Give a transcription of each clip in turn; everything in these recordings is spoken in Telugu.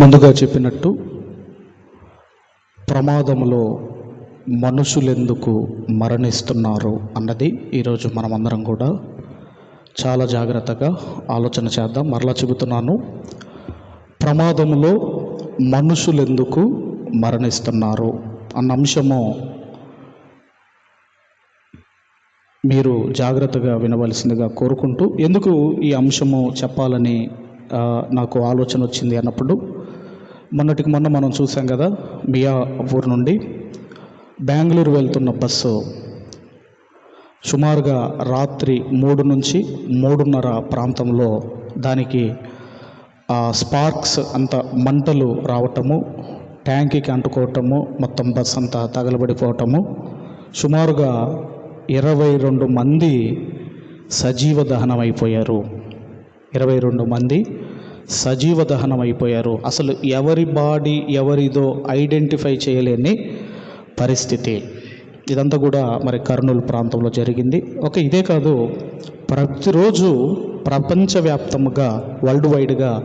ముందుగా చెప్పినట్టు ప్రమాదంలో మనుషులెందుకు మరణిస్తున్నారు అన్నది ఈరోజు మనమందరం కూడా చాలా జాగ్రత్తగా ఆలోచన చేద్దాం. మరలా చెబుతున్నాను ప్రమాదంలో మనుషులెందుకు మరణిస్తున్నారు అన్న అంశము మీరు జాగ్రత్తగా వినవలసిందిగా కోరుకుంటూ ఎందుకు ఈ అంశము చెప్పాలని నాకు ఆలోచన వచ్చింది అన్నప్పుడు మొన్నటికి మొన్న మనం చూసాం కదా మియా ఊరు నుండి బెంగళూరు వెళ్తున్న బస్సు సుమారుగా రాత్రి మూడు నుంచి మూడున్నర ప్రాంతంలో దానికి ఆ స్పార్క్స్ అంత మంటలు రావటము ట్యాంకీకి అంటుకోవటము మొత్తం బస్ అంతా తగలబడిపోవటము సుమారుగా ఇరవై రెండు మంది సజీవ దహనం అయిపోయారు ఇరవై రెండు మంది సజీవ దహనం అయిపోయారు అసలు ఎవరి బాడీ ఎవరిదో ఐడెంటిఫై చేయలేని పరిస్థితి. ఇదంతా కూడా మరి కర్నూలు ప్రాంతంలో జరిగింది. ఒక ఇదే కాదు ప్రతిరోజు ప్రపంచవ్యాప్తంగా వరల్డ్ వైడ్గా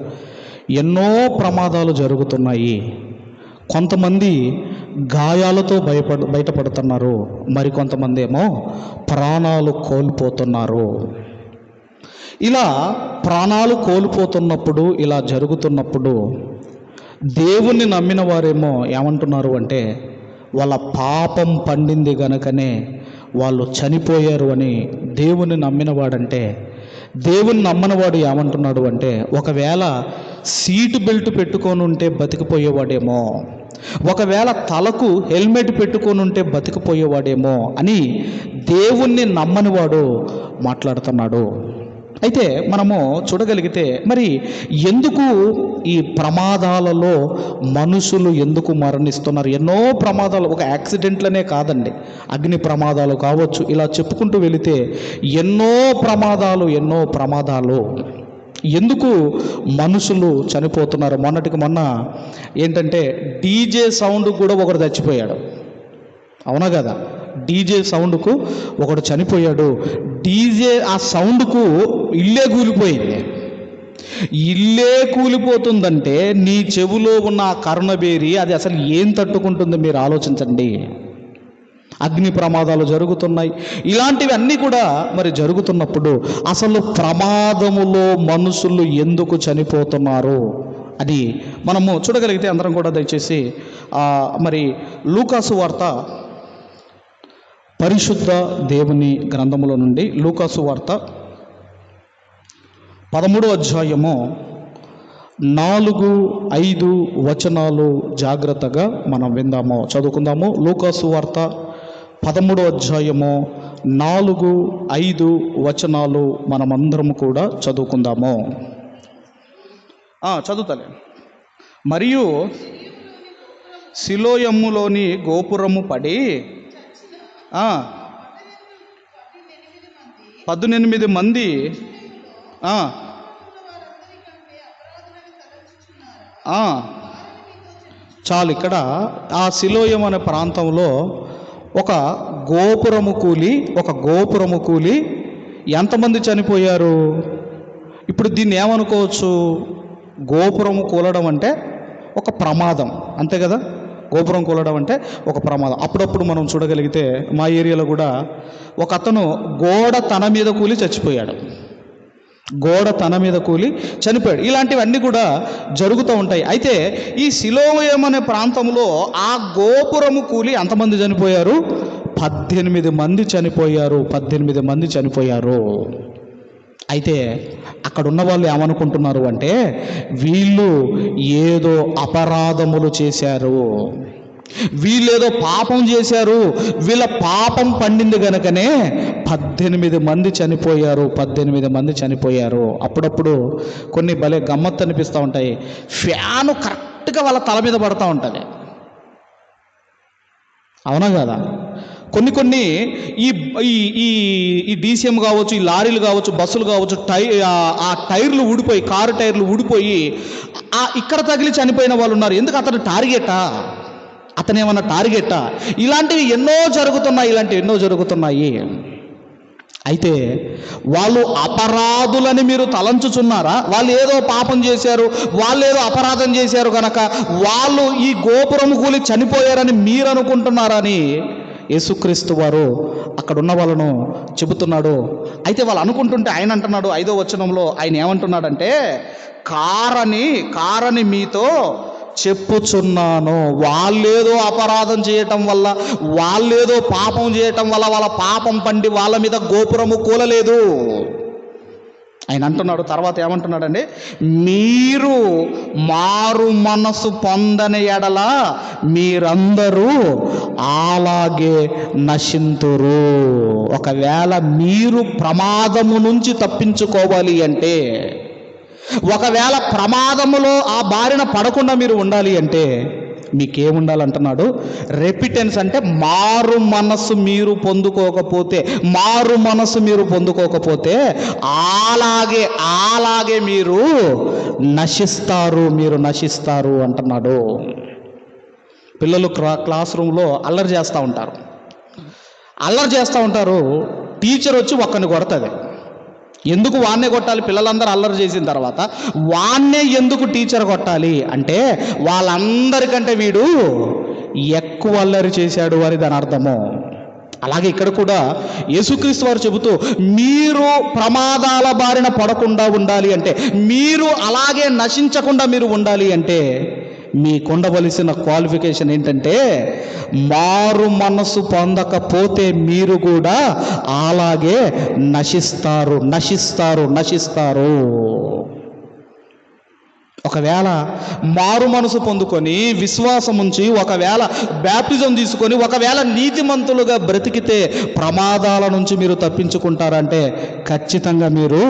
ఎన్నో ప్రమాదాలు జరుగుతున్నాయి. కొంతమంది గాయాలతో భయపడ బయటపడుతున్నారు. మరికొంతమంది ఏమో ప్రాణాలు కోల్పోతున్నారు. ఇలా ప్రాణాలు కోల్పోతున్నప్పుడు ఇలా జరుగుతున్నప్పుడు దేవుణ్ణి నమ్మిన వారేమో ఏమంటున్నారు అంటే వాళ్ళ పాపం పండింది గనుకనే వాళ్ళు చనిపోయారు అని దేవుని నమ్మినవాడంటే దేవుని నమ్మనవాడు ఏమంటున్నాడు అంటే ఒకవేళ సీటు బెల్ట్ పెట్టుకొని ఉంటే బతికిపోయేవాడేమో ఒకవేళ తలకు హెల్మెట్ పెట్టుకొని ఉంటే బతికిపోయేవాడేమో అని దేవుణ్ణి నమ్మనివాడు మాట్లాడుతున్నాడు. అయితే మనము చూడగలిగితే మరి ఎందుకు ఈ ప్రమాదాలలో మనుషులు ఎందుకు మరణిస్తున్నారు? ఎన్నో ప్రమాదాలు ఒక యాక్సిడెంట్లనే కాదండి. అగ్ని ప్రమాదాలు కావచ్చు ఇలా చెప్పుకుంటూ వెళితే ఎన్నో ప్రమాదాలు ఎన్నో ప్రమాదాలు. ఎందుకు మనుషులు చనిపోతున్నారు? మొన్నటికి మొన్న ఏంటంటే డీజే సౌండ్ కూడా ఒకరు చచ్చిపోయాడు. అవునా కదా? డీజే సౌండ్కు ఒకడు చనిపోయాడు. డీజే ఆ సౌండ్కు ఇల్లే కూలిపోయింది. ఇల్లే కూలిపోతుందంటే నీ చెవులో ఉన్న ఆ కరుణబేరి అది అసలు ఏం తట్టుకుంటుందో మీరు ఆలోచించండి. అగ్ని ప్రమాదాలు జరుగుతున్నాయి. ఇలాంటివి అన్నీ కూడా మరి జరుగుతున్నప్పుడు అసలు ప్రమాదములో మనుషులు ఎందుకు చనిపోతున్నారు? అది మనము చూడగలిగితే అందరం కూడా దయచేసి మరి లూకాసు వార్త పరిశుద్ధ దేవుని గ్రంథముల నుండి లూకాసు వార్త పదమూడో అధ్యాయము నాలుగు ఐదు వచనాలు జాగ్రత్తగా మనం విందాము చదువుకుందాము. లూకాసు వార్త పదమూడో అధ్యాయము నాలుగు ఐదు వచనాలు మనమందరము కూడా చదువుకుందాము. చదువుతాలే. మరియు శిలోయమ్ములోని గోపురము పడి పద్దెనిమిది మంది. చాలు ఇక్కడ ఆ శిలోయం అనే ప్రాంతంలో ఒక గోపురము కూలి ఒక గోపురము కూలి ఎంతమంది చనిపోయారు? ఇప్పుడు దీన్ని ఏమనుకోవచ్చు? గోపురము కూలడం అంటే ఒక ప్రమాదం. అంతే కదా? గోపురం కూలడం అంటే ఒక ప్రమాదం. అప్పుడప్పుడు మనం చూడగలిగితే మా ఏరియాలో కూడా ఒక అతను గోడ తన మీద కూలి చచ్చిపోయాడు. గోడ తన మీద కూలి చనిపోయాడు. ఇలాంటివన్నీ కూడా జరుగుతూ ఉంటాయి. అయితే ఈ శిలోయం అనే ప్రాంతంలో ఆ గోపురము కూలి ఎంతమంది చనిపోయారు? పద్దెనిమిది మంది చనిపోయారు. పద్దెనిమిది మంది చనిపోయారు. అయితే అక్కడ ఉన్న వాళ్ళు ఏమనుకుంటున్నారు అంటే వీళ్ళు ఏదో అపరాధములు చేశారు. వీళ్ళేదో పాపం చేశారు. వీళ్ళ పాపం పండింది గనుకనే పద్దెనిమిది మంది చనిపోయారు పద్దెనిమిది మంది చనిపోయారు. అప్పుడప్పుడు కొన్ని భలే గమ్మత్తు అనిపిస్తూ ఉంటాయి. ఫ్యాను కరెక్ట్గా వాళ్ళ తల మీద పడుతూ ఉంటుంది. అవునా కదా? కొన్ని కొన్ని ఈ ఈ ఈ ఈ డీసీఎం కావచ్చు ఈ లారీలు కావచ్చు బస్సులు కావచ్చు టై ఆ- ఆ టైర్లు ఊడిపోయి కారు టైర్లు ఊడిపోయి ఆ ఇక్కడ తగిలి చనిపోయిన వాళ్ళు ఉన్నారు. ఎందుకు అతను టార్గెటా? అతను ఏమన్నా టార్గెటా? ఇలాంటివి ఎన్నో జరుగుతున్నాయి ఇలాంటివి ఎన్నో జరుగుతున్నాయి. అయితే వాళ్ళు అపరాధులని మీరు తలంచుచున్నారా? వాళ్ళు ఏదో పాపం చేశారు వాళ్ళు ఏదో అపరాధం చేశారు కనుక వాళ్ళు ఈ గోపురం కూలి చనిపోయారని మీరు అనుకుంటున్నారని యేసుక్రీస్తు వారు అక్కడ ఉన్న వాళ్ళను చెబుతున్నాడు. అయితే వాళ్ళు అనుకుంటుంటే ఆయన అంటున్నాడు ఐదో వచనంలో ఆయన ఏమంటున్నాడంటే కారని కారని మీతో చెప్పుచున్నాను. వాళ్ళేదో అపరాధం చేయటం వల్ల వాళ్ళేదో పాపం చేయటం వల్ల వాళ్ళ పాపం పండి వాళ్ళ మీద గోపురము కూలలేదు. ఆయన అంటున్నాడు తర్వాత ఏమంటున్నాడండి? మీరు మారు మనసు పొందని ఎడల మీరందరూ అలాగే నశింతురు. ఒకవేళ మీరు ప్రమాదము నుంచి తప్పించుకోవాలి అంటే ఒకవేళ ప్రమాదములో ఆ బారిన పడకుండా మీరు ఉండాలి అంటే మీకేముండాలంటున్నాడు? రెపిటెన్స్ అంటే మారు మనస్సు మీరు పొందుకోకపోతే మారు మనస్సు మీరు పొందుకోకపోతే అలాగే అలాగే మీరు నశిస్తారు మీరు నశిస్తారు అంటున్నాడు. పిల్లలు క్లా క్లాస్ రూమ్లో అల్లరి చేస్తూ ఉంటారు. అల్లరి చేస్తూ ఉంటారు టీచర్ వచ్చి ఒక్కరిని కొడుతుంది. ఎందుకు వాన్నే కొట్టాలి? పిల్లలందరూ అల్లరి చేసిన తర్వాత వాన్నే ఎందుకు టీచర్ కొట్టాలి? అంటే వాళ్ళందరికంటే వీడు ఎక్కువ అల్లరి చేశాడు అని దాని అర్థము. అలాగే ఇక్కడ కూడా యేసుక్రీస్తు వారు చెబుతూ మీరు ప్రమాదాల బారిన పడకుండా ఉండాలి అంటే మీరు అలాగే నశించకుండా మీరు ఉండాలి అంటే మీకు ఉండవలసిన క్వాలిఫికేషన్ ఏంటంటే మారు మనసు పొందకపోతే మీరు కూడా అలాగే నశిస్తారు నశిస్తారు నశిస్తారు. ఒకవేళ మారు మనసు పొందుకొని విశ్వాసం ఉంచి ఒకవేళ బ్యాప్టిజం తీసుకొని ఒకవేళ నీతిమంతులుగా బ్రతికితే ప్రమాదాల నుంచి మీరు తప్పించుకుంటారంటే ఖచ్చితంగా మీరు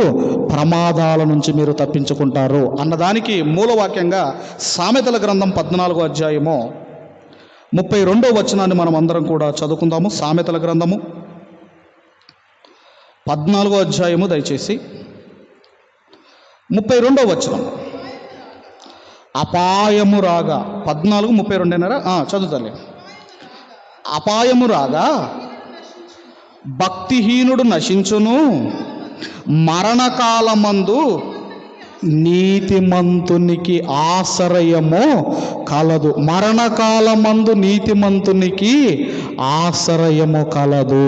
ప్రమాదాల నుంచి మీరు తప్పించుకుంటారు అన్నదానికి మూలవాక్యంగా సామెతల గ్రంథం పద్నాలుగో అధ్యాయము ముప్పై రెండో వచనాన్ని మనం అందరం కూడా చదువుకుందాము. సామెతల గ్రంథము పద్నాలుగో అధ్యాయము దయచేసి ముప్పై రెండో వచనం. అపాయము రాగా పద్నాలుగు ముప్పై రెండున్నర చదువుతాలే అపాయము రాగా భక్తిహీనుడు నశించును మరణకాలమందు నీతిమంతునికి ఆశ్రయము కలదు. మరణకాలమందు నీతిమంతునికి ఆశ్రయము కలదు.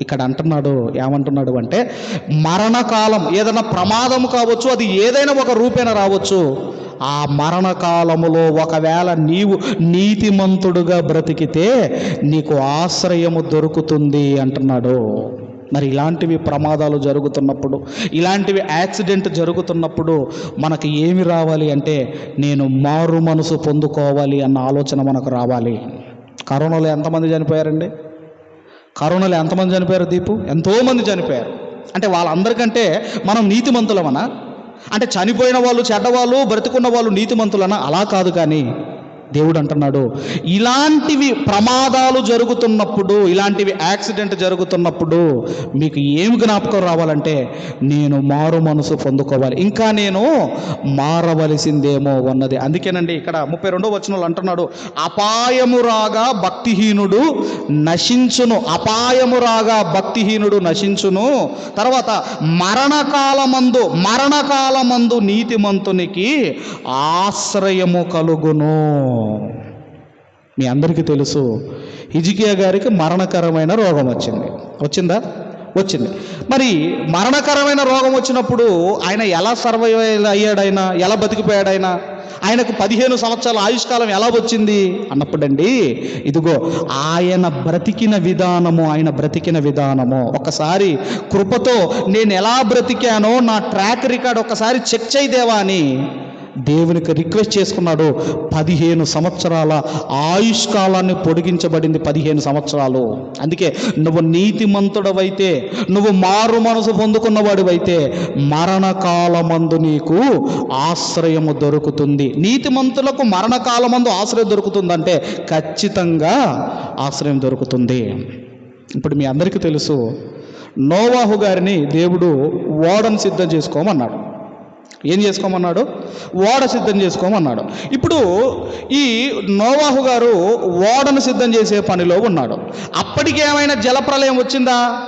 ఇక్కడ అంటున్నాడు ఏమంటున్నాడు అంటే మరణకాలం ఏదైనా ప్రమాదం కావచ్చు అది ఏదైనా ఒక రూపేణ రావచ్చు. ఆ మరణకాలములో ఒకవేళ నీవు నీతిమంతుడుగా బ్రతికితే నీకు ఆశ్రయము దొరుకుతుంది అంటున్నాడు. మరి ఇలాంటివి ప్రమాదాలు జరుగుతున్నప్పుడు ఇలాంటివి యాక్సిడెంట్ జరుగుతున్నప్పుడు మనకి ఏమి రావాలి అంటే నేను మారు మనసు పొందుకోవాలి అన్న ఆలోచన మనకు రావాలి. కరోనాలో ఎంతమంది చనిపోయారండి? కరోనాలో ఎంతమంది చనిపోయారు దీపు? ఎంతోమంది చనిపోయారు. అంటే వాళ్ళందరికంటే మనం నీతిమంతులమనా? అంటే చనిపోయిన వాళ్ళు చెడ్డవాళ్ళు బ్రతికున్న వాళ్ళు నీతిమంతులనా? అలా కాదు కానీ దేవుడు అంటున్నాడు ఇలాంటివి ప్రమాదాలు జరుగుతున్నప్పుడు ఇలాంటివి యాక్సిడెంట్ జరుగుతున్నప్పుడు మీకు ఏమి జ్ఞాపకం రావాలంటే నేను మారు మనసు పొందుకోవాలి. ఇంకా నేను మారవలసిందేమో ఉన్నది అందుకేనండి ఇక్కడ ముప్పై రెండో వచనంలో అంటున్నాడు అపాయము రాగా భక్తిహీనుడు నశించును. అపాయము రాగా భక్తిహీనుడు నశించును. తర్వాత మరణకాలమందు మరణకాలమందు నీతిమంతునికి ఆశ్రయము కలుగును. మీ అందరికీ తెలుసు హిజికియా గారికి మరణకరమైన రోగం వచ్చింది. వచ్చిందా? వచ్చింది. మరి మరణకరమైన రోగం వచ్చినప్పుడు ఆయన ఎలా సర్వైవ్ అయ్యాడైనా ఎలా బతికిపోయాడైనా ఆయనకు పదిహేను సంవత్సరాల ఆయుష్కాలం ఎలా వచ్చింది అన్నప్పుడండి ఇదిగో ఆయన బ్రతికిన విధానము ఆయన బ్రతికిన విధానము. ఒకసారి కృపతో నేను ఎలా బ్రతికానో నా ట్రాక్ రికార్డ్ ఒకసారి చెక్ చేయదేవా అని దేవునికి రిక్వెస్ట్ చేసుకున్నాడు. పదిహేను సంవత్సరాల ఆయుష్కాలాన్ని పొడిగించబడింది పదిహేను సంవత్సరాలు. అందుకే నువ్వు నీతిమంతుడవైతే నువ్వు మారు మనసు పొందుకున్నవాడివైతే మరణకాలమందు నీకు ఆశ్రయము దొరుకుతుంది. నీతిమంతులకు మరణకాలమందు ఆశ్రయం దొరుకుతుందంటే ఖచ్చితంగా ఆశ్రయం దొరుకుతుంది. ఇప్పుడు మీ అందరికీ తెలుసు నోవాహు గారిని దేవుడు ఓడను సిద్ధం చేసుకోమన్నాడు. ఏం చేసుకోమన్నాడు? ఓడ సిద్ధం చేసుకోమన్నాడు. ఇప్పుడు ఈ నోవాహు గారు ఓడను సిద్ధం చేసే పనిలో ఉన్నాడు. అప్పటికి ఏమైనా జలప్రలయం వచ్చిందా?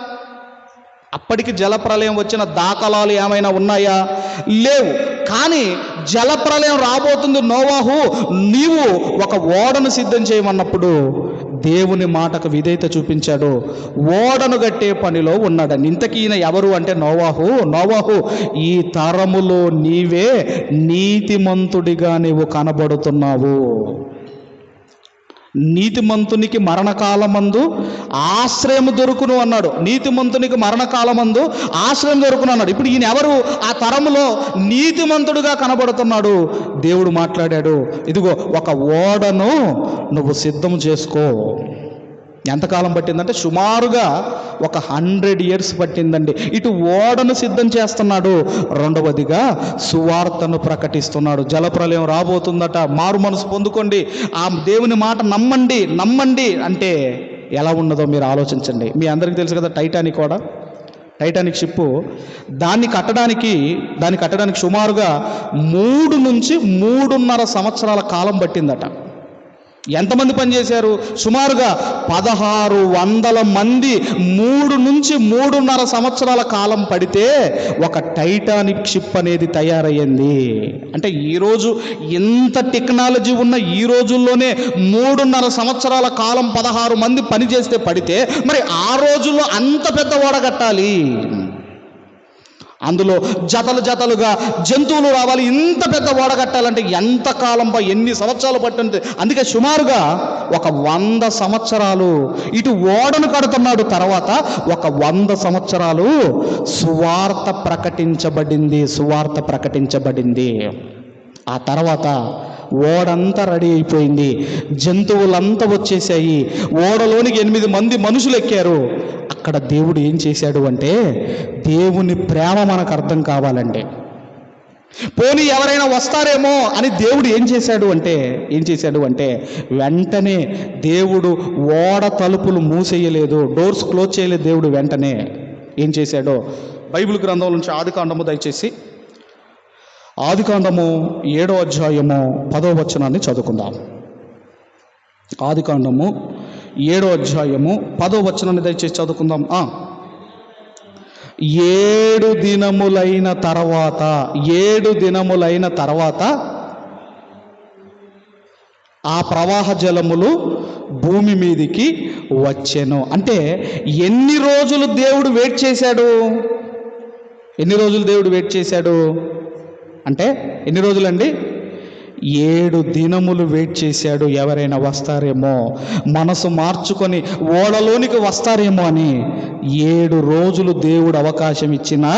అప్పటికి జలప్రలయం వచ్చిన దాఖలాలు ఏమైనా ఉన్నాయా? లేవు. కానీ జలప్రలయం రాబోతుంది నోవాహు. నీవు ఒక ఓడను సిద్ధం చేయమన్నప్పుడు దేవుని మాటకు విధేయత చూపించాడు. ఓడను గట్టే పనిలో ఉన్నాడని ఇంతకీ ఈయన ఎవరు అంటే నోవాహు? నోవాహు ఈ తరములో నీవే నీతిమంతుడిగా నీవు కనబడుతున్నావు. నీతిమంతునికి మరణకాలమందు ఆశ్రయం దొరుకును అన్నాడు. నీతిమంతునికి మరణకాలమందు ఆశ్రయం దొరుకును అన్నాడు. ఇప్పుడు ఈయన ఎవరు? ఆ తరములో నీతిమంతుడుగా కనబడుతున్నాడు. దేవుడు మాట్లాడాడు ఇదిగో ఒక ఓడను నువ్వు సిద్ధం చేసుకో. ఎంతకాలం పట్టిందంటే సుమారుగా ఒక హండ్రెడ్ ఇయర్స్ పట్టిందండి. ఇటు ఓడను సిద్ధం చేస్తున్నాడు. రెండవదిగా సువార్తను ప్రకటిస్తున్నాడు. జలప్రలయం రాబోతుందట. మారు మనసు పొందుకోండి. ఆ దేవుని మాట నమ్మండి నమ్మండి అంటే ఎలా ఉన్నదో మీరు ఆలోచించండి. మీ అందరికీ తెలుసు కదా టైటానిక్ కూడా టైటానిక్ షిప్ దాన్ని కట్టడానికి దాన్ని కట్టడానికి సుమారుగా మూడు నుంచి మూడున్నర సంవత్సరాల కాలం పట్టిందట. ఎంతమంది పనిచేశారు? సుమారుగా పదహారు వందల మంది మూడు నుంచి మూడున్నర సంవత్సరాల కాలం పడితే ఒక టైటానిక్ షిప్ అనేది తయారయ్యింది. అంటే ఈరోజు ఎంత టెక్నాలజీ ఉన్న ఈ రోజుల్లోనే మూడున్నర సంవత్సరాల కాలం పదహారు మంది పని చేస్తే పడితే మరి ఆ రోజుల్లో అంత పెద్ద ఓడగట్టాలి. కట్టాలి అందులో జతలు జతలుగా జంతువులు రావాలి. ఇంత పెద్ద ఓడ కట్టాలంటే ఎంత కాలం ఎన్ని సంవత్సరాలు పట్టింది? అందుకే సుమారుగా ఒక వంద సంవత్సరాలు ఇటు ఓడను కడుతున్నాడు. తర్వాత ఒక వంద సంవత్సరాలు సువార్త ప్రకటించబడింది సువార్త ప్రకటించబడింది. ఆ తర్వాత ఓడంతా రెడీ అయిపోయింది. జంతువులంతా వచ్చేసాయి. ఓడలోనికి ఎనిమిది మంది మనుషులు ఎక్కారు. అక్కడ దేవుడు ఏం చేశాడు అంటే దేవుని ప్రేమ మనకు అర్థం కావాలంటే పోనీ ఎవరైనా వస్తారేమో అని దేవుడు ఏం చేశాడు అంటే ఏం చేశాడు అంటే వెంటనే దేవుడు ఓడ తలుపులు మూసేయలేదు డోర్స్ క్లోజ్ చేయలేదు దేవుడు వెంటనే. ఏం చేశాడో? బైబిల్ గ్రంథం నుంచి ఆదికాండము దయచేసి ఆదికాండము ఏడో అధ్యాయము పదో వచనాన్ని చదువుకుందాం. ఆదికాండము ఏడో అధ్యాయము పదో వచనాన్ని దయచేసి చదువుకుందాం. ఏడు దినములైన తర్వాత ఏడు దినములైన తర్వాత ఆ ప్రవాహ జలములు భూమి మీదికి వచ్చెను. అంటే ఎన్ని రోజులు దేవుడు వెయిట్ చేశాడు? ఎన్ని రోజులు దేవుడు వెయిట్ చేశాడు? అంటే ఎన్ని రోజులండి? ఏడు దినములు వెయిట్ చేశాడు ఎవరైనా వస్తారేమో? మనసు మార్చుకొని ఓడలోనికి వస్తారేమో అని ఏడు రోజులు దేవుడు అవకాశం ఇచ్చినా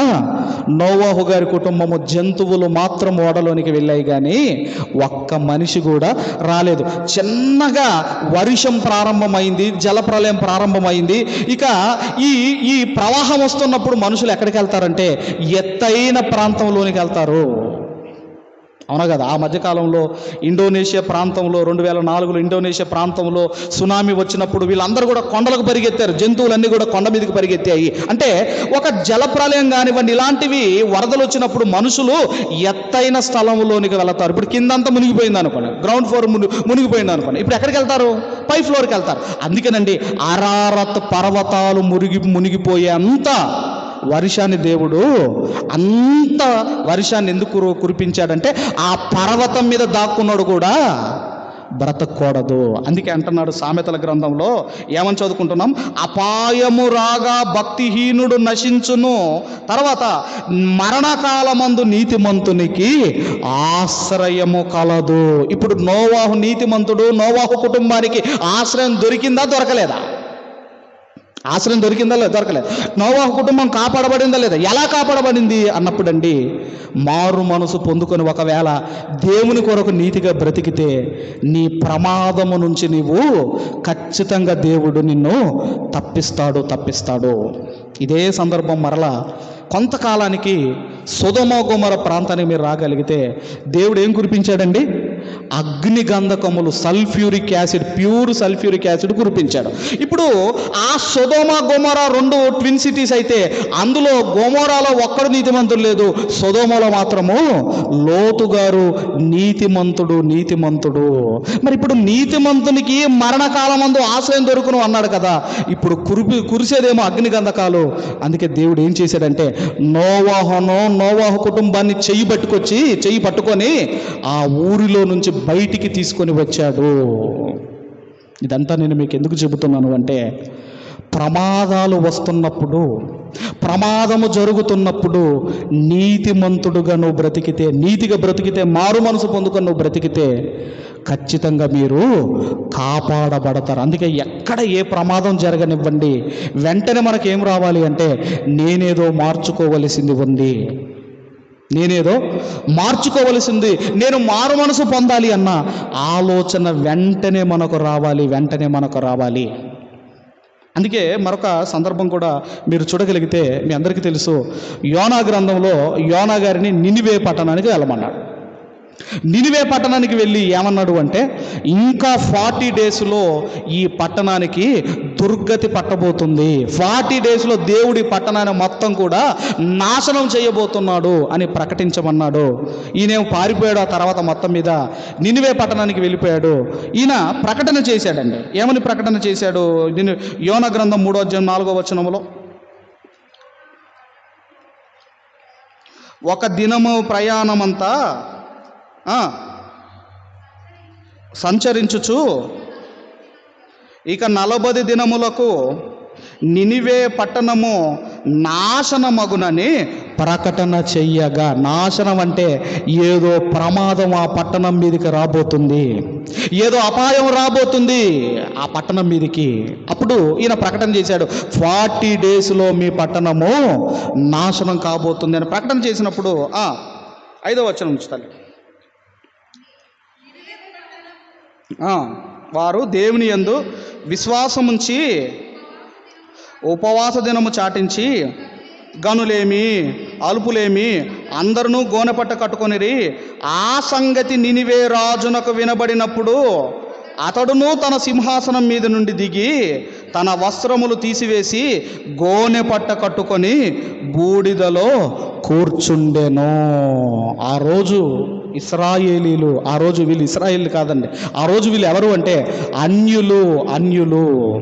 నోవాహు గారి కుటుంబము జంతువులు మాత్రం ఓడలోనికి వెళ్ళాయి కానీ ఒక్క మనిషి కూడా రాలేదు. చిన్నగా వర్షం ప్రారంభమైంది జలప్రలయం ప్రారంభమైంది. ఇక ఈ ఈ ప్రవాహం వస్తున్నప్పుడు మనుషులు ఎక్కడికి వెళ్తారంటే ఎత్తైన ప్రాంతంలోనికి వెళ్తారు. అవునా కదా? ఆ మధ్యకాలంలో ఇండోనేషియా ప్రాంతంలో రెండు వేల నాలుగులో ఇండోనేషియా ప్రాంతంలో సునామీ వచ్చినప్పుడు వీళ్ళందరూ కూడా కొండలకు పరిగెత్తారు. జంతువులన్నీ కూడా కొండ మీదకి పరిగెత్తాయి. అంటే ఒక జలప్రలయం కానివ్వండి ఇలాంటివి వరదలు వచ్చినప్పుడు మనుషులు ఎత్తైన స్థలంలోనికి వెళతారు. ఇప్పుడు కిందంతా మునిగిపోయింది అనుకోండి. గ్రౌండ్ ఫ్లోర్ ముని మునిగిపోయింది అనుకోండి. ఇప్పుడు ఎక్కడికి వెళ్తారు? పై ఫ్లోర్కి వెళ్తారు. అందుకేనండి అరారత్ పర్వతాలు మునిగి మునిగిపోయే అంతా వర్షాన్ని దేవుడు అంత వర్షాన్ని ఎందుకు కురిపించాడంటే ఆ పర్వతం మీద దాక్కున్నాడు కూడా బ్రతకూడదు. అందుకే అంటున్నాడు సామెతల గ్రంథంలో ఏమని చదువుకుంటున్నాం? అపాయము రాగా భక్తిహీనుడు నశించును. తర్వాత మరణకాలమందు నీతిమంతునికి ఆశ్రయము కలదు. ఇప్పుడు నోవాహు నీతిమంతుడు నోవాహు కుటుంబానికి ఆశ్రయం దొరికిందా దొరకలేదా? ఆశ్రయం దొరికిందా లేదా? దొరకలేదు. నోవాహు కుటుంబం కాపాడబడిందా లేదా? ఎలా కాపాడబడింది? అన్నప్పుడండి మారు మనసు పొందుకొని ఒకవేళ దేవుని కొరకు నీతిగా బ్రతికితే నీ ప్రమాదము నుంచి నీవు ఖచ్చితంగా దేవుడు నిన్ను తప్పిస్తాడు తప్పిస్తాడు. ఇదే సందర్భం మరలా కొంతకాలానికి సుధమోగుమర ప్రాంతానికి మీరు రాగలిగితే దేవుడు ఏం కురిపించాడండి? అగ్ని గంధకములు sulphuric acid pure sulphuric acid కురిపించాడు. ఇప్పుడు ఆ సొదోమ గోమోరా రెండు ట్విన్ సిటీస్ అయితే అందులో గోమోరాలో ఒక్కడు నీతిమంతుడు లేదు. సొదోమలో మాత్రము లోతు గారు నీతిమంతుడు నీతిమంతుడు. మరి ఇప్పుడు నీతిమంతునికి మరణకాలమందు ఆశ్రయం దొరుకును అన్నాడు కదా. ఇప్పుడు కురిపి కురిసేదేమో అగ్ని గంధకాలు అందుకే దేవుడు ఏం చేశాడంటే నోవాహను నోవాహ కుటుంబాన్ని చెయ్యి పట్టుకొచ్చి చెయ్యి పట్టుకొని ఆ ఊరిలో నుంచి బయటికి తీసుకొని వచ్చాడు. ఇదంతా నేను మీకు ఎందుకు చెబుతున్నాను అంటే ప్రమాదాలు వస్తున్నప్పుడు ప్రమాదము జరుగుతున్నప్పుడు నీతిమంతుడుగా నువ్వు బ్రతికితే నీతిగా బ్రతికితే మారు మనసు పొందుకొని నువ్వు బ్రతికితే ఖచ్చితంగా మీరు కాపాడబడతారు. అందుకే ఎక్కడ ఏ ప్రమాదం జరగనివ్వండి. వెంటనే మనకేం ఏం రావాలి అంటే నేనేదో మార్చుకోవలసింది ఉంది. నేనేదో మార్చుకోవలసింది నేను మారు మనసు పొందాలి అన్న ఆలోచన వెంటనే మనకు రావాలి వెంటనే మనకు రావాలి. అందుకే మరొక సందర్భం కూడా మీరు చూడగలిగితే మీ అందరికీ తెలుసు యోనా గ్రంథంలో యోనా గారిని నినివే పట్టణానికి వెళ్ళమన్నాడు. నినివే పట్టణానికి వెళ్ళి ఏమన్నాడు అంటే ఇంకా ఫార్టీ డేస్లో ఈ పట్టణానికి దుర్గతి పట్టబోతుంది. ఫార్టీ డేస్లో దేవుడి పట్టణాన్ని మొత్తం కూడా నాశనం చేయబోతున్నాడు అని ప్రకటించమన్నాడు. ఈయనేం పారిపోయాడు ఆ తర్వాత మొత్తం మీద? నినివే పట్టణానికి వెళ్ళిపోయాడు. ఈయన ప్రకటన చేశాడండి. ఏమని ప్రకటన చేశాడు? దీని యోన గ్రంథం మూడో అధ్యాయం నాలుగో వచనములో? ఒక దినము ప్రయాణమంతా సంచరించుచు. ఇక నలభై దినములకు నినివే పట్టణము నాశనమగునని ప్రకటన చెయ్యగా. నాశనం అంటే ఏదో ప్రమాదం ఆ పట్టణం మీదకి రాబోతుంది. ఏదో అపాయం రాబోతుంది ఆ పట్టణం మీదకి. అప్పుడు ఈయన ప్రకటన చేశాడు ఫార్టీ డేస్లో మీ పట్టణము నాశనం కాబోతుంది అని ప్రకటన చేసినప్పుడు ఐదో వచనం ఉంచుతాను. వారు దేవుని యందు విశ్వాసముంచి ఉపవాస దినము చాటించి గనులేమి అలుపులేమి అందరూ గోనెపట్ట కట్టుకొనిరి ఆ సంగతి నినివే రాజునకు వినబడినప్పుడు అతడును తన సింహాసనం మీద నుండి దిగి తన వస్త్రములు తీసివేసి గోనె పట్ట కట్టుకొని బూడిదలో కూర్చుండెను. ఆ రోజు ఇస్రాయేలీలు ఆ రోజు వీళ్ళు ఇస్రాయేల్ కాదండి. ఆ రోజు వీళ్ళు ఎవరు అంటే అన్యులు అన్యులు.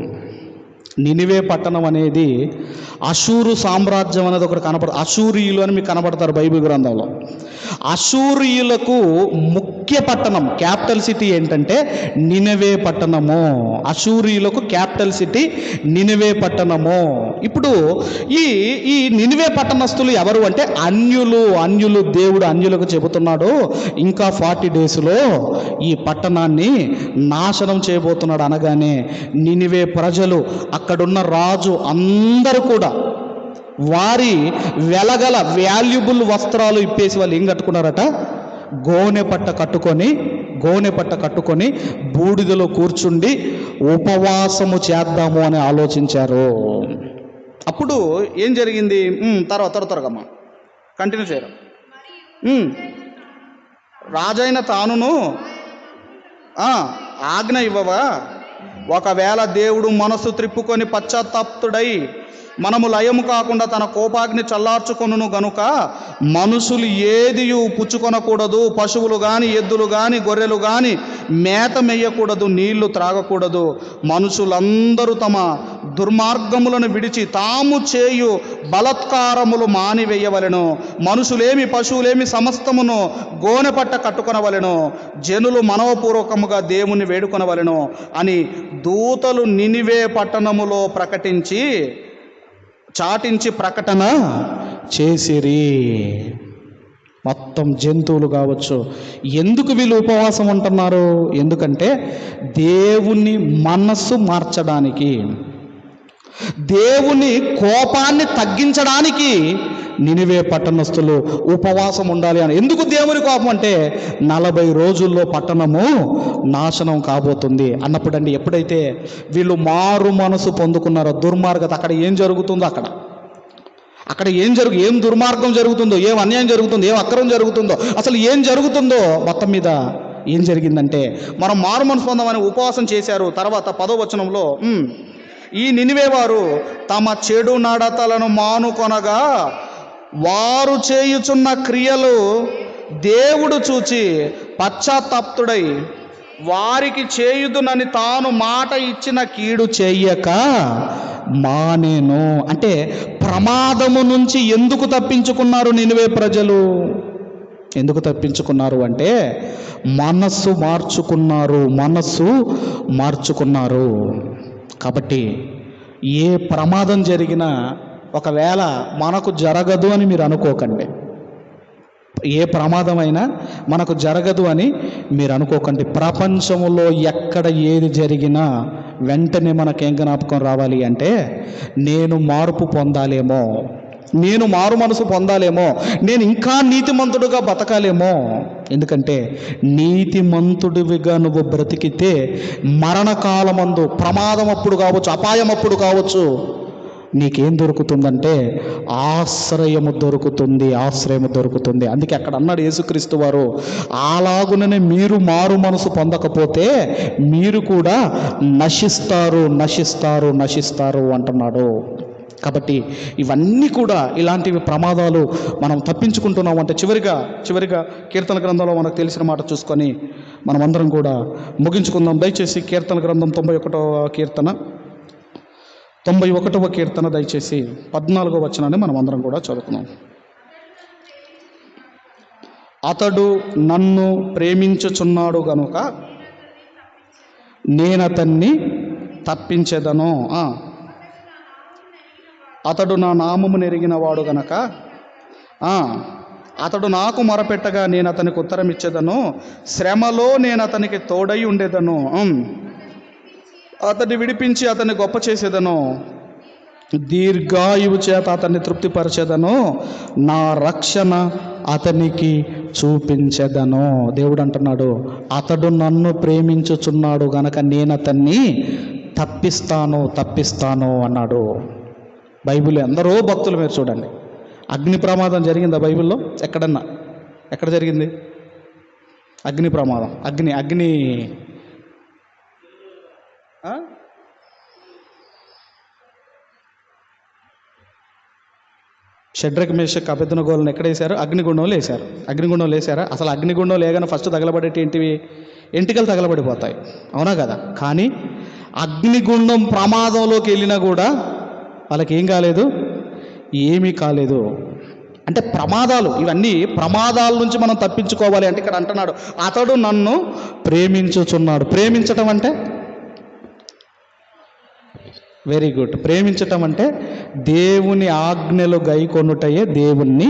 నినివే పట్టణం అనేది అశూరు సామ్రాజ్యం అనేది ఒకటి కనపడ అశూరియులు అని మీకు కనబడతారు బైబిల్ గ్రంథంలో. అశూరియులకు ముఖ్య పట్టణం క్యాపిటల్ సిటీ ఏంటంటే నినవే పట్టణము. అశూరియులకు క్యాపిటల్ సిటీ నినవే పట్టణము. ఇప్పుడు ఈ ఈ నినివే పట్టణస్థులు ఎవరు అంటే అన్యులు అన్యులు దేవుడు అన్యులకు చెబుతున్నాడు. ఇంకా ఫార్టీ డేస్లో ఈ పట్టణాన్ని నాశనం చేయబోతున్నాడు అనగానే నినివే ప్రజలు అక్కడున్న రాజు అందరూ కూడా వారి వెలగల వాల్యుబుల్ వస్త్రాలు ఇప్పేసి వాళ్ళు ఏం కట్టుకున్నారట? గోనె పట్ట కట్టుకొని గోనె పట్ట కట్టుకొని బూడిదలో కూర్చుండి ఉపవాసము చేద్దాము అని ఆలోచించారు. అప్పుడు ఏం జరిగింది? తర్వాత తర్వాత త్వర త్వరగమ్మా. కంటిన్యూ చేయరు? రాజైన తానును ఆజ్ఞ ఇవ్వవా? ఒకవేళ దేవుడు మనసు త్రిప్పుకొని పశ్చాత్తాప్తుడై మనము లయము కాకుండా తన కోపాగ్ని చల్లార్చుకొనును గనుక మనుషులు ఏదియు పుచ్చుకొనకూడదు పశువులు కానీ ఎద్దులు కానీ గొర్రెలు కానీ మేత మేయకూడదు నీళ్ళు త్రాగకూడదు. మనుషులందరూ తమ దుర్మార్గములను విడిచి తాము చేయు బలత్కారములు మానివేయవలెను. మనుషులేమి పశువులేమి సమస్తమును గోనెపట్ట కట్టుకొనవలెను. జనులు మనవపూర్వకముగా దేవుని వేడుకొనవలెను అని దూతలు నినివే పట్టణములో ప్రకటించి చాటించి ప్రకటన చేసిరి. మొత్తం జంతువులు కావచ్చు. ఎందుకు వీళ్ళు ఉపవాసం ఉంటున్నారు? ఎందుకంటే దేవుని మనస్సు మార్చడానికి దేవుని కోపాన్ని తగ్గించడానికి నినివే పట్టణస్థులు ఉపవాసం ఉండాలి అని. ఎందుకు దేవుని కోపం అంటే నలభై రోజుల్లో పట్టణము నాశనం కాబోతుంది. అన్నప్పుడండి ఎప్పుడైతే వీళ్ళు మారు మనసు పొందుకున్నారో దుర్మార్గత అక్కడ ఏం జరుగుతుందో అక్కడ. అక్కడ ఏం జరుగు ఏం దుర్మార్గం జరుగుతుందో ఏం అన్యాయం జరుగుతుందో ఏం అక్రమం జరుగుతుందో అసలు ఏం జరుగుతుందో మొత్తం మీద ఏం జరిగిందంటే మనం మారు మనసు పొందామని ఉపవాసం చేశారు. తర్వాత పదవచనంలో ఈ నినివే వారు తమ చెడు నడతలను మానుకొనగా వారు చేయుచున్న క్రియలు దేవుడు చూచి పశ్చాత్తాప్తుడై వారికి చేయుదునని తాను మాట ఇచ్చిన కీడు చేయక మానేను. అంటే ప్రమాదము నుంచి ఎందుకు తప్పించుకున్నారు నినివే ప్రజలు? ఎందుకు తప్పించుకున్నారు అంటే మనస్సు మార్చుకున్నారు మనస్సు మార్చుకున్నారు. కాబట్టి ఏ ప్రమాదం జరిగినా ఒకవేళ మనకు జరగదు అని మీరు అనుకోకండి. ఏ ప్రమాదమైనా మనకు జరగదు అని మీరు అనుకోకండి. ప్రపంచంలో ఎక్కడ ఏది జరిగినా వెంటనే మనకేం జ్ఞాపకం రావాలి అంటే నేను మార్పు పొందాలేమో నేను మారు మనసు పొందాలేమో నేను ఇంకా నీతిమంతుడుగా బతకాలేమో. ఎందుకంటే నీతిమంతుడివిగా నువ్వు బ్రతికితే మరణకాలమందు ప్రమాదం అప్పుడు కావచ్చు అపాయం అప్పుడు కావచ్చు నీకేం దొరుకుతుందంటే ఆశ్రయము దొరుకుతుంది ఆశ్రయము దొరుకుతుంది. అందుకే అక్కడ అన్నాడు యేసుక్రీస్తు వారు అలాగుననే మీరు మారు మనసు పొందకపోతే మీరు కూడా నశిస్తారు నశిస్తారు నశిస్తారు అంటున్నాడు. కాబట్టి ఇవన్నీ కూడా ఇలాంటివి ప్రమాదాలు మనం తప్పించుకుంటున్నాం అంటే చివరిగా చివరిగా కీర్తన గ్రంథంలో మనకు తెలిసిన మాట చూసుకొని మనమందరం కూడా ముగించుకుందాం. దయచేసి కీర్తన గ్రంథం తొంభై ఒకటవ కీర్తన. తొంభై ఒకటవ కీర్తన దయచేసి పద్నాలుగో వచనాన్ని మనం అందరం కూడా చదువుకున్నాం అతడు నన్ను ప్రేమించుచున్నాడు గనుక నేనతన్ని తప్పించేదను. అతడు నా నామము నెరిగినవాడు గనక అతడు నాకు మొరపెట్టగా నేను అతనికి ఉత్తరం ఇచ్చేదను శ్రమలో నేను అతనికి తోడై ఉండేదను. అతన్ని విడిపించి అతన్ని గొప్ప చేసేదను. దీర్ఘాయువు చేత అతన్ని తృప్తిపరచేదను. నా రక్షణ అతనికి చూపించదను. దేవుడు అంటున్నాడు అతడు నన్ను ప్రేమించుచున్నాడు గనక నేను అతన్ని తప్పిస్తాను తప్పిస్తాను అన్నాడు. బైబిల్ ఎందరో భక్తులు మీరు చూడండి. అగ్ని ప్రమాదం జరిగిందా బైబిల్లో? ఎక్కడన్నా? ఎక్కడ జరిగింది? అగ్ని ప్రమాదం. అగ్ని అగ్ని షడ్రక్ మేషక్ అభ్యర్థనగోళ్ళని ఎక్కడ వేశారు? అగ్నిగుండంలో వేశారు. అగ్నిగుండంలో వేశారా? అసలు అగ్నిగుండంలో లేగానే ఫస్ట్ తగలబడేటి ఏంటివి? ఎంటికలు తగలబడిపోతాయి. అవునా కదా? కానీ అగ్నిగుండం ప్రమాదంలోకి వెళ్ళినా కూడా వాళ్ళకి ఏం కాలేదు? ఏమీ కాలేదు. అంటే ప్రమాదాలు ఇవన్నీ ప్రమాదాల నుంచి మనం తప్పించుకోవాలి అంటే ఇక్కడ అంటున్నాడు. అతడు నన్ను ప్రేమించుచున్నాడు. ప్రేమించటం అంటే? వెరీ గుడ్ ప్రేమించటం అంటే దేవుని ఆజ్ఞలు గైకొనుటయే దేవుణ్ణి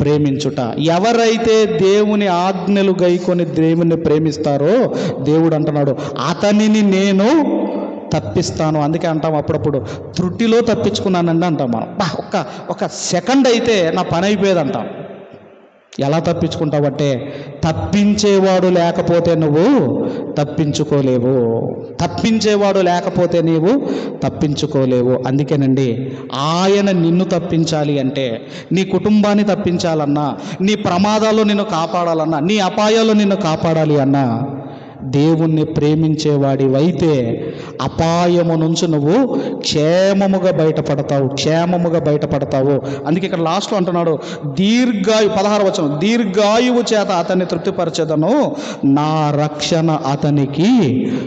ప్రేమించుట. ఎవరైతే దేవుని ఆజ్ఞలు గైకొని దేవుణ్ణి ప్రేమిస్తారో దేవుడు అంటున్నాడు అతనిని నేను తప్పిస్తాను. అందుకే అంటాం అప్పుడప్పుడు త్రుటిలో తప్పించుకున్నానండి అంటాం మనం. ఒక్క ఒక సెకండ్ అయితే నా పని అయిపోయేది అంటాం. ఎలా తప్పించుకుంటావంటే తప్పించేవాడు లేకపోతే నువ్వు తప్పించుకోలేవు. తప్పించేవాడు లేకపోతే నీవు తప్పించుకోలేవు. అందుకేనండి ఆయన నిన్ను తప్పించాలి అంటే నీ కుటుంబాన్ని తప్పించాలన్నా నీ ప్రమాదాల్లో నిన్ను కాపాడాలన్నా నీ అపాయాల్లో నిన్ను కాపాడాలి అన్నా దేవుణ్ణి ప్రేమించేవాడివైతే అపాయము నుంచి నువ్వు క్షేమముగా బయటపడతావు క్షేమముగా బయటపడతావు. అందుకే ఇక్కడ లాస్ట్లో అంటున్నాడు దీర్ఘాయు పదహారు వచనం దీర్ఘాయువు చేత అతన్ని తృప్తిపరచెదను నా రక్షణ అతనికి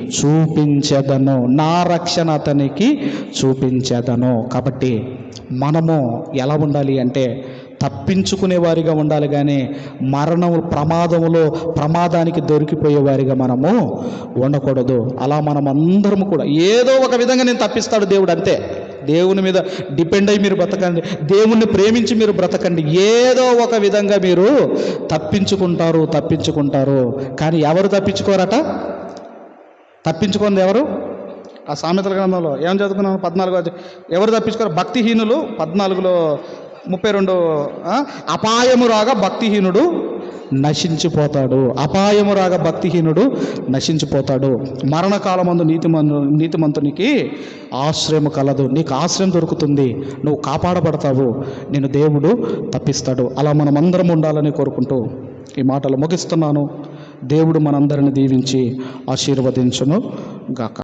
చూపించేదను నా రక్షణ అతనికి చూపించేదను. కాబట్టి మనము ఎలా ఉండాలి అంటే తప్పించుకునే వారిగా ఉండాలి కానీ మరణం ప్రమాదములో ప్రమాదానికి దొరికిపోయేవారిగా మనము ఉండకూడదు. అలా మనం అందరం కూడా ఏదో ఒక విధంగా నేను తప్పిస్తాడు దేవుడు అంతే. దేవుని మీద డిపెండ్ అయ్యి మీరు బ్రతకండి. దేవుణ్ణి ప్రేమించి మీరు బ్రతకండి. ఏదో ఒక విధంగా మీరు తప్పించుకుంటారు తప్పించుకుంటారు. కానీ ఎవరు తప్పించుకోరట? తప్పించుకుంది ఎవరు? ఆ సామెతల గ్రంథంలో ఏం చదువుకున్నాను పద్నాలుగు ఎవరు తప్పించుకోరు? భక్తిహీనులు. పద్నాలుగులో ముప్పై రెండు అపాయము రాగా భక్తిహీనుడు నశించిపోతాడు. అపాయము రాగా భక్తిహీనుడు నశించిపోతాడు. మరణకాలమందు నీతిమంతు నీతిమంతునికి ఆశ్రయం కలదు. నీకు ఆశ్రయం దొరుకుతుంది. నువ్వు కాపాడబడతావు. నేను దేవుడు తప్పిస్తాడు. అలా మనం అందరం ఉండాలని కోరుకుంటూ ఈ మాటలు ముగిస్తున్నాను. దేవుడు మనందరిని దీవించి ఆశీర్వదించును గాక.